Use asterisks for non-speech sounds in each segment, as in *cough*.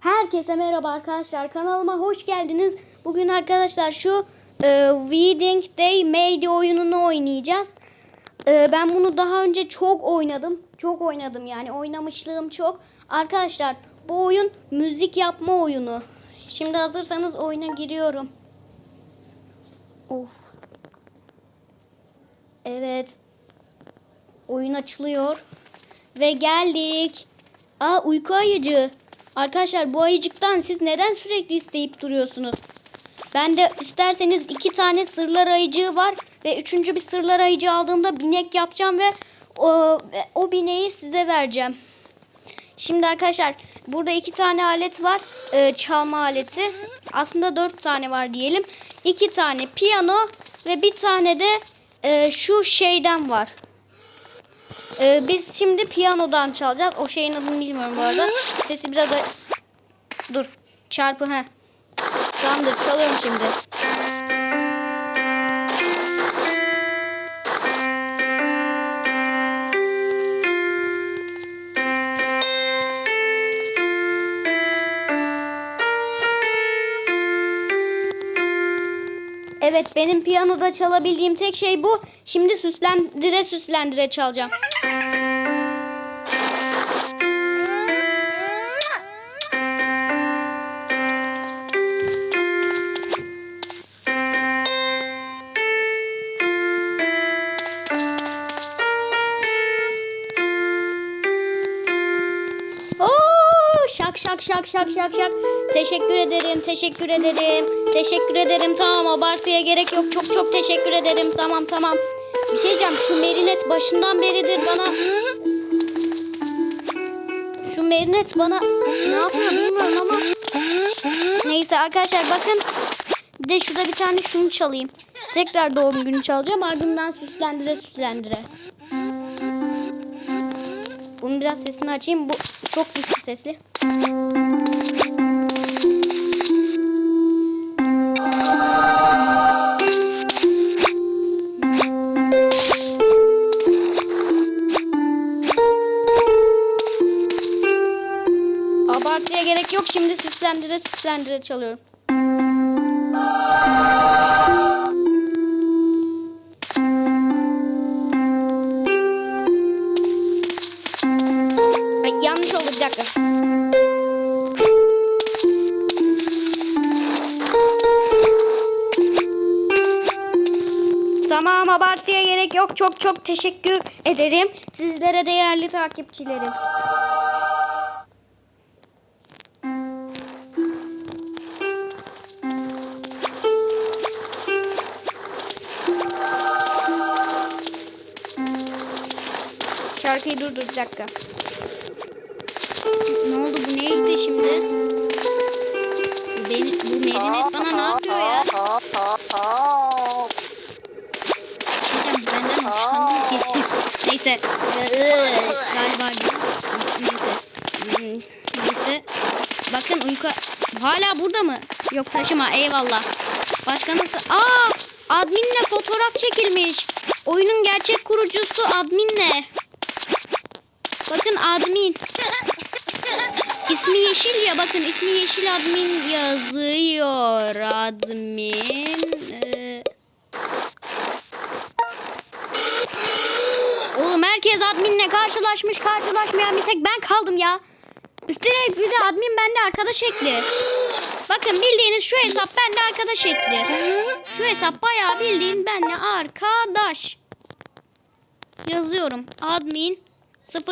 Herkese merhaba arkadaşlar. Kanalıma hoş geldiniz. Bugün arkadaşlar şu e, Weeding Day Mayday oyununu oynayacağız. E, ben bunu daha önce çok oynadım. Çok oynadım yani oynamışlığım çok. Arkadaşlar bu oyun müzik yapma oyunu. Şimdi hazırsanız oyuna giriyorum. Of. Evet. Oyun açılıyor. Ve geldik. Aa uyku ayıcı. Arkadaşlar bu ayıcıktan siz neden sürekli isteyip duruyorsunuz? Ben de isterseniz iki tane sırlar ayıcığı var. Ve üçüncü bir sırlar ayıcı aldığımda binek yapacağım ve o, o bineği size vereceğim. Şimdi arkadaşlar burada iki tane alet var. Ee, çalma aleti. Aslında dört tane var diyelim. İki tane piyano ve bir tane de e, şu şeyden var. Ee, biz şimdi piyanodan çalacağız. O şeyin adını bilmiyorum bu arada. Sesi biraz da... Dur. Çarpı he. Tamamdır çalıyorum şimdi. Evet benim piyanoda çalabildiğim tek şey bu. Şimdi süslendire süslendire çalacağım. Şak şak şak şak şak. Teşekkür ederim, teşekkür ederim. Teşekkür ederim. Tamam abartıya gerek yok. Çok çok teşekkür ederim. Tamam tamam. Bir şey diyeceğim. Şu Merinet başından beridir bana... Şu Merinet bana ne yapıyor bilmiyorum ama... Neyse arkadaşlar bakın. Bir de şurada bir tane şunu çalayım. Tekrar doğum günü çalacağım. Ardından süslendire süslendire. Bunun biraz sesini açayım. Bu çok güçlü sesli. Abartıya gerek yok. Şimdi süslendire süslendire çalıyorum. Tamam abartıya gerek yok. Çok çok teşekkür ederim. Sizlere değerli takipçilerim. Şarkıyı durdur bir dakika. Ne oldu bu neydi şimdi? Beni, bu Merinet bana ne yapıyor ya? Neyse. Galiba neyse. Neyse. Bakın uyku hala burada mı? Yok taşıma eyvallah. Başka nasıl? Aa! Adminle fotoğraf çekilmiş. Oyunun gerçek kurucusu adminle. Bakın admin. İsmi yeşil ya bakın ismi yeşil admin yazıyor. Admin. Ee... adminle karşılaşmış karşılaşmayan bir tek ben kaldım ya. Üstüne bir de admin bende arkadaş ekli. Bakın bildiğiniz şu hesap bende arkadaş ekli. Şu hesap bayağı bildiğin benle arkadaş. Yazıyorum. Admin 000.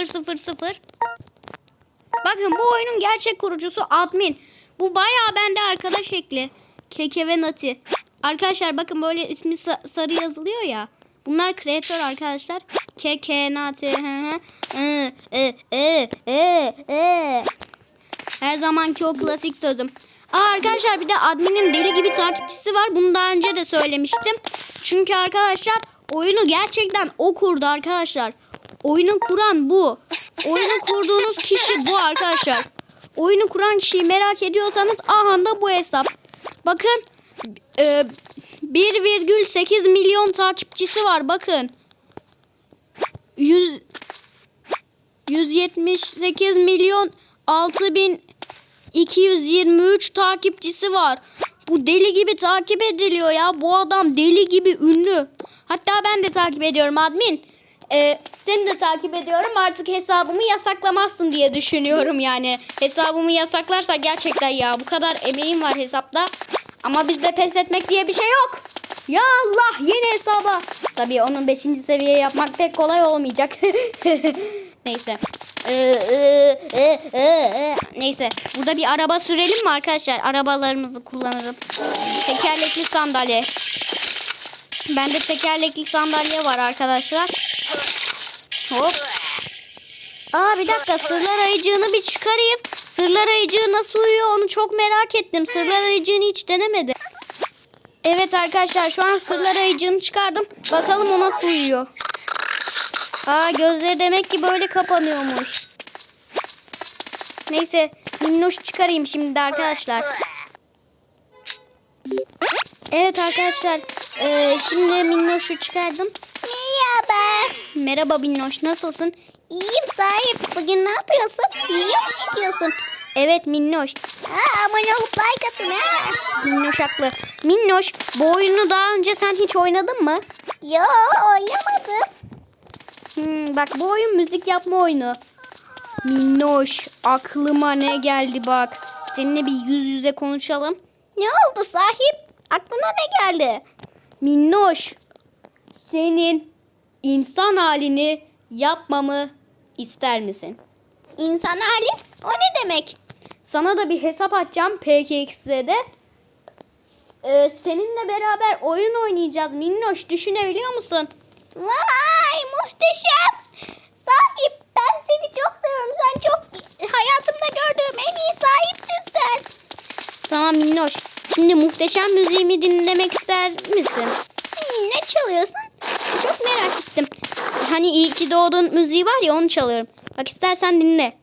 Bakın bu oyunun gerçek kurucusu admin. Bu bayağı bende arkadaş ekli. Keke ve Nati. Arkadaşlar bakın böyle ismi sa- sarı yazılıyor ya. Bunlar kreatör arkadaşlar. Keke, Nati. hı hı, ı, ı, ı, ı, ı. Her zamanki o klasik sözüm. Arkadaşlar bir de adminin deli gibi takipçisi var. Bunu daha önce de söylemiştim. Çünkü arkadaşlar oyunu gerçekten o kurdu arkadaşlar. Oyunu kuran bu. Oyunu kurduğunuz kişi bu arkadaşlar. Oyunu kuran kişiyi merak ediyorsanız aha da bu hesap. Bakın e, 1,8 milyon takipçisi var bakın. 100 178 milyon 6000 223 takipçisi var. Bu deli gibi takip ediliyor ya. Bu adam deli gibi ünlü. Hatta ben de takip ediyorum admin. Ee, seni de takip ediyorum. Artık hesabımı yasaklamazsın diye düşünüyorum yani. Hesabımı yasaklarsa gerçekten ya bu kadar emeğim var hesapta. Ama bizde pes etmek diye bir şey yok. Ya Allah yeni hesaba. Tabii onun 5. seviye yapmak pek kolay olmayacak. *laughs* Neyse. Ee, e, e, e, e. Neyse. Burada bir araba sürelim mi arkadaşlar? Arabalarımızı kullanırım. Tekerlekli sandalye. Bende tekerlekli sandalye var arkadaşlar. Hop. Aa bir dakika sırlar ayıcığını bir çıkarayım. Sırlar ayıcığı nasıl uyuyor onu çok merak ettim. Sırlar ayıcığını hiç denemedim. Evet arkadaşlar şu an sırlar ayıcığını çıkardım. Bakalım o nasıl uyuyor. Aa gözleri demek ki böyle kapanıyormuş. Neyse minnoş çıkarayım şimdi arkadaşlar. Evet arkadaşlar eee, şimdi minnoşu çıkardım. Merhaba. Merhaba minnoş nasılsın? İyiyim sahip. Bugün ne yapıyorsun? Video mu çekiyorsun? Evet minnoş. Ha, abone olup like atın ha. Minnoş haklı. Minnoş bu oyunu daha önce sen hiç oynadın mı? Yo oynamadım. Hmm, bak bu oyun müzik yapma oyunu. Minnoş aklıma ne geldi bak. Seninle bir yüz yüze konuşalım. Ne oldu sahip? Aklına ne geldi? Minnoş senin insan halini yapmamı ister misin? İnsan hali? O ne demek? Sana da bir hesap açacağım PKX'de de. Ee, seninle beraber oyun oynayacağız Minnoş düşünebiliyor musun? Vay muhteşem. Sahip ben seni çok seviyorum. Sen çok hayatımda gördüğüm en iyi sahipsin sen. Tamam Minnoş. Şimdi muhteşem müziğimi dinlemek ister misin? Hmm, ne çalıyorsun? Çok merak ettim. Hani iyi ki doğdun müziği var ya onu çalıyorum. Bak istersen dinle.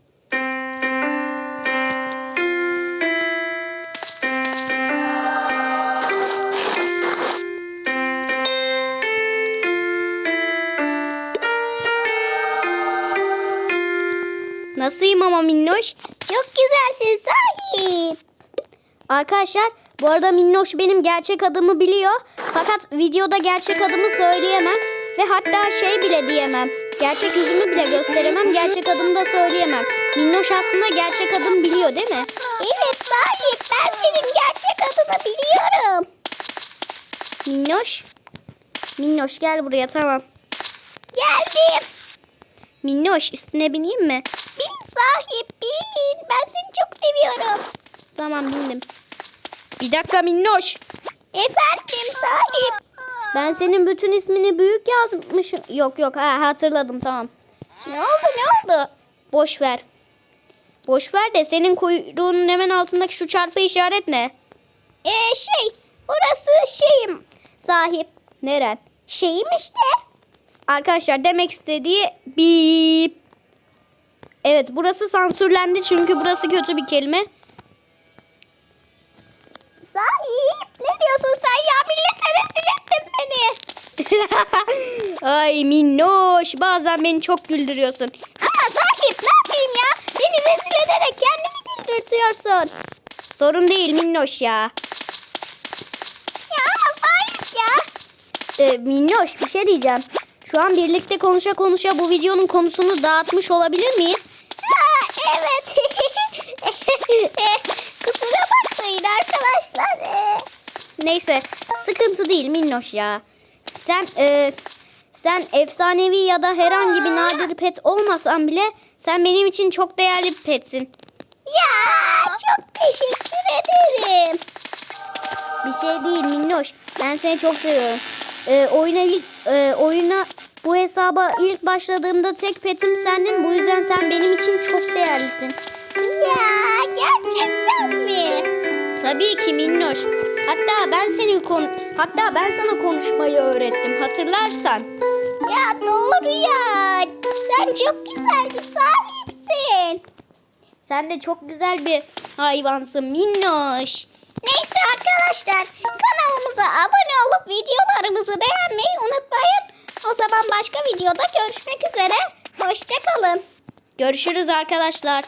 Minnoş? Çok güzelsin sahip. Arkadaşlar bu arada Minnoş benim gerçek adımı biliyor. Fakat videoda gerçek adımı söyleyemem. Ve hatta şey bile diyemem. Gerçek yüzümü bile gösteremem. Gerçek adımı da söyleyemem. Minnoş aslında gerçek adım biliyor değil mi? Evet sahip ben senin gerçek adını biliyorum. Minnoş. Minnoş gel buraya tamam. Geldim. Minnoş üstüne bineyim mi? Bin sahip bin. Ben seni çok seviyorum. Tamam bindim. Bir dakika Minnoş. Efendim sahip. Ben senin bütün ismini büyük yazmışım. Yok yok ha, hatırladım tamam. Ne oldu ne oldu? Boş ver. Boş ver de senin kuyruğunun hemen altındaki şu çarpı işaret ne? Ee şey burası şeyim sahip. Neren? Şeyim işte. Arkadaşlar demek istediği bip. Evet burası sansürlendi çünkü burası kötü bir kelime. Sahip ne diyorsun sen ya millete rezil ettin beni. *laughs* Ay minnoş bazen beni çok güldürüyorsun. Ama sahip ne yapayım ya? Beni rezil ederek kendini güldürtüyorsun. Sorun değil minnoş ya. Ya ama sahip ya. Ee, minnoş bir şey diyeceğim. Şu an birlikte konuşa konuşa bu videonun konusunu dağıtmış olabilir miyiz? Ha, evet. Kusura bakmayın arkadaşlar. Ee, Neyse sıkıntı değil minnoş ya. Sen e, sen efsanevi ya da herhangi bir nadir pet olmasan bile sen benim için çok değerli bir petsin. Ya çok teşekkür ederim. Bir şey değil minnoş. Ben seni çok seviyorum. E, oyuna ilk e, oyuna bu hesaba ilk başladığımda tek petim sendin. Bu yüzden sen benim için çok değerlisin. Ya gerçekten mi? Tabii ki minnoş. Hatta ben seni kon hatta ben sana konuşmayı öğrettim. Hatırlarsan. Ya doğru ya. Sen çok güzel bir sahipsin. Sen de çok güzel bir hayvansın minnoş. Neyse arkadaşlar kanalımıza abone olup videolarımızı beğenmeyi unutmayın. O zaman başka videoda görüşmek üzere. Hoşçakalın. Görüşürüz arkadaşlar.